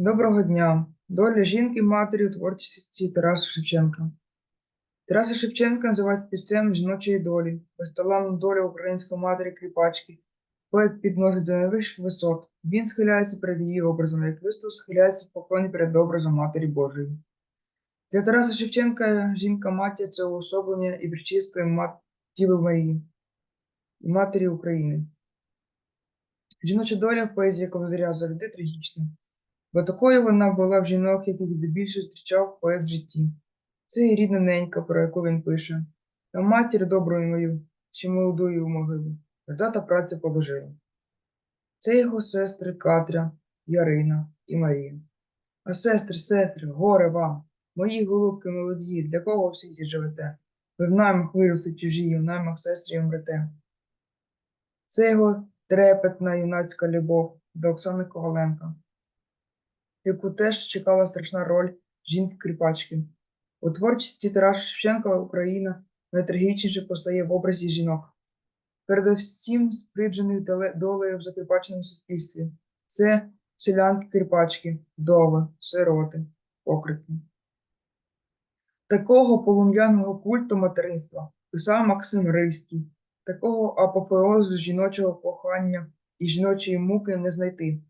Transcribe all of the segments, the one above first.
Доброго дня! Доля жінки матері у творчості Тараса Шевченка. Тараса Шевченка називають співцем жіночої долі, безталанну долю української матері кріпачки. Поет підносить до найвищих висот. Він схиляється перед її образом, як Христос схиляється в поклоні перед образом Матері Божої. Для Тараса Шевченка жінка-матір це уособлення і причистої мат... Діви Марії, і матері України. Жіноча доля в поезії Ковзаря завжди трагічна. Бо такою вона була в жінок, яких здебільшого зустрічав поет в житті. Це і рідна ненька, про яку він пише, та матір доброю мою, ще молодою у могилу, та праця положила. Це його сестри Катря, Ярина і Марія. А сестри, сестри, горе вам, мої голубки молоді, для кого в світі живете? Ви в наймах виросли чужі, в наймах сестрі умрете. Це його трепетна юнацька любов до Оксани Коваленка яку теж чекала страшна роль жінки-кріпачки. У творчості Тараса Шевченка Україна найтрагічніше постає в образі жінок. Передусім сприджених долею в закріпаченому суспільстві. Це селянки-кріпачки, вдови, сироти, покритки. Такого полум'яного культу материнства писав Максим Рильський. Такого апофеозу жіночого кохання і жіночої муки не знайти.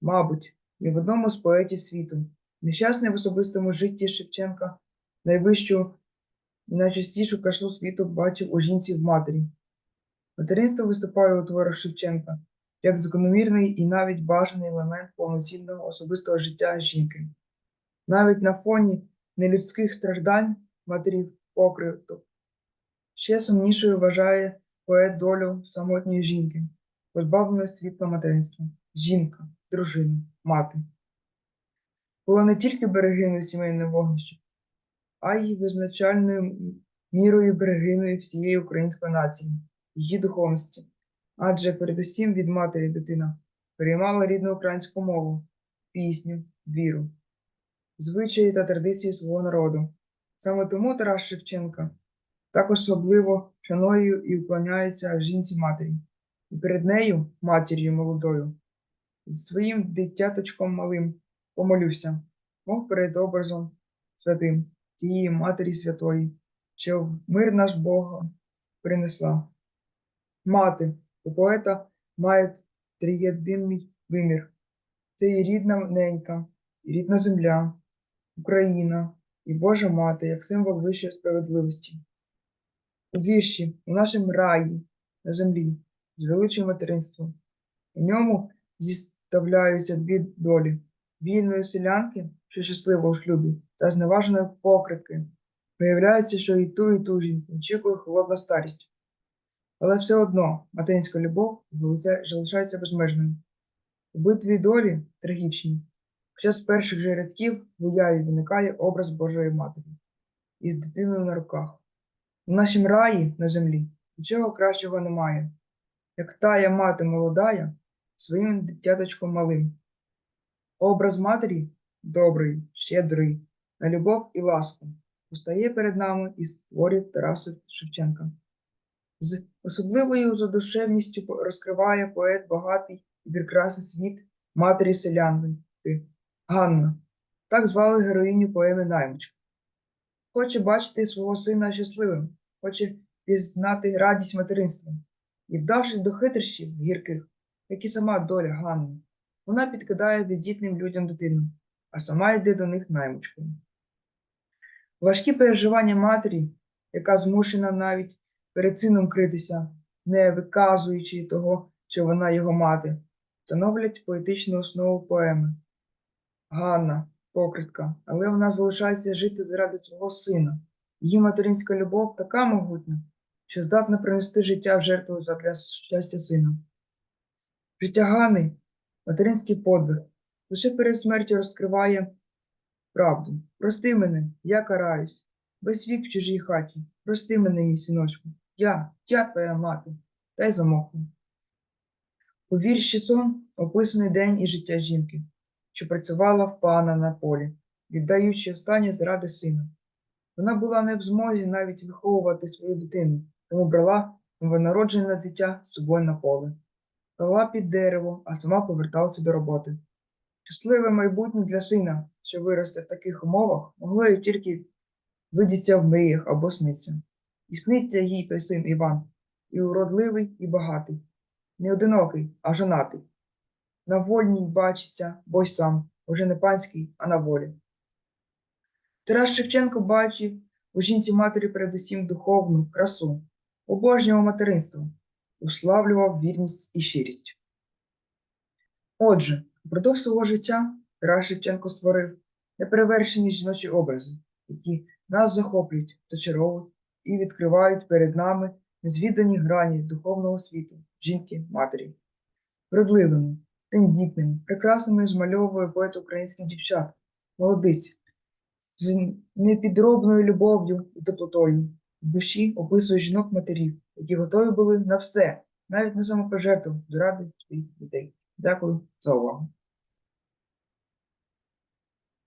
Мабуть, ні в одному з поетів світу. Нещасний в особистому житті Шевченка найвищу і найчастішу крашу світу бачив у жінці в матері. Материнство виступає у творах Шевченка як закономірний і навіть бажаний елемент повноцінного особистого життя жінки. Навіть на фоні нелюдських страждань матерів покриток ще сумнішою вважає поет долю самотньої жінки, позбавленої світла материнства. Жінка, дружина, мати. Була не тільки берегиною сімейного вогнища, а й визначальною мірою берегиною всієї української нації, її духовності. Адже передусім від матері дитина переймала рідну українську мову, пісню, віру, звичаї та традиції свого народу. Саме тому Тарас Шевченка так особливо шанує і уклоняється жінці матері, і перед нею, матір'ю молодою, з своїм дитяточком малим помолюся, мов перед образом святим тієї Матері Святої, що в мир наш Бога принесла. Мати у поета має триєдиний вимір. Це і рідна ненька, і рідна земля, Україна, і Божа Мати, як символ вищої справедливості. У вірші, у нашому раї на землі, звеличує материнство. У ньому зіставляються дві долі вільної селянки, що щаслива у шлюбі, та зневаженої покритки. Виявляється, що і ту, і ту жінку очікує холодна старість. Але все одно материнська любов залишається безмежною. У битві долі трагічній, хоча з перших же рядків в уяві виникає образ Божої Матері із дитиною на руках. У нашім раї на землі нічого кращого немає, як тая мати молодая своїм дитяточком малим. Образ матері добрий, щедрий, на любов і ласку постає перед нами із творів Тараса Шевченка. З особливою задушевністю розкриває поет багатий і прекрасний світ матері селянки Ганна. Так звали героїню поеми Наймичка. Хоче бачити свого сина щасливим, хоче пізнати радість материнства. І вдавшись до хитрощів гірких, як і сама доля Ганни, вона підкидає бездітним людям дитину, а сама йде до них наймичкою. Важкі переживання матері, яка змушена навіть перед сином критися, не виказуючи того, що вона його мати, становлять поетичну основу поеми. Ганна, покритка, але вона залишається жити заради свого сина. Її материнська любов така могутня, що здатна принести життя в жертву задля щастя сина. Життя Гани материнський подвиг, лише перед смертю розкриває правду. Прости мене, я караюсь, весь вік в чужій хаті. Прости мене, мій синочку, я, я твоя мати, та й замовкну. У вірші сон описаний день і життя жінки, що працювала в пана на полі, віддаючи останнє заради сина. Вона була не в змозі навіть виховувати свою дитину, тому брала новонароджене дитя з собою на поле, клала під дерево, а сама поверталася до роботи. Щасливе майбутнє для сина, що виросте в таких умовах, могло й тільки видіться в мріях або сниться. І сниться їй той син Іван, і уродливий, і багатий, не одинокий, а жонатий. На вольній бачиться, бо й сам, уже не панський, а на волі. Тарас Шевченко бачив у жінці матері передусім духовну красу, обожнював материнство, уславлював вірність і щирість. Отже, впродовж свого життя Тарас Шевченко створив неперевершені жіночі образи, які нас захоплюють, зачаровують і відкривають перед нами незвідані грані духовного світу жінки матері. Вродливими, тендітними, прекрасними змальовує поет українських дівчат, молодиць, з непідробною любов'ю і теплотою. В душі описує жінок матерів, які готові були на все, навіть на самопожертву заради своїх дітей. Дякую за увагу.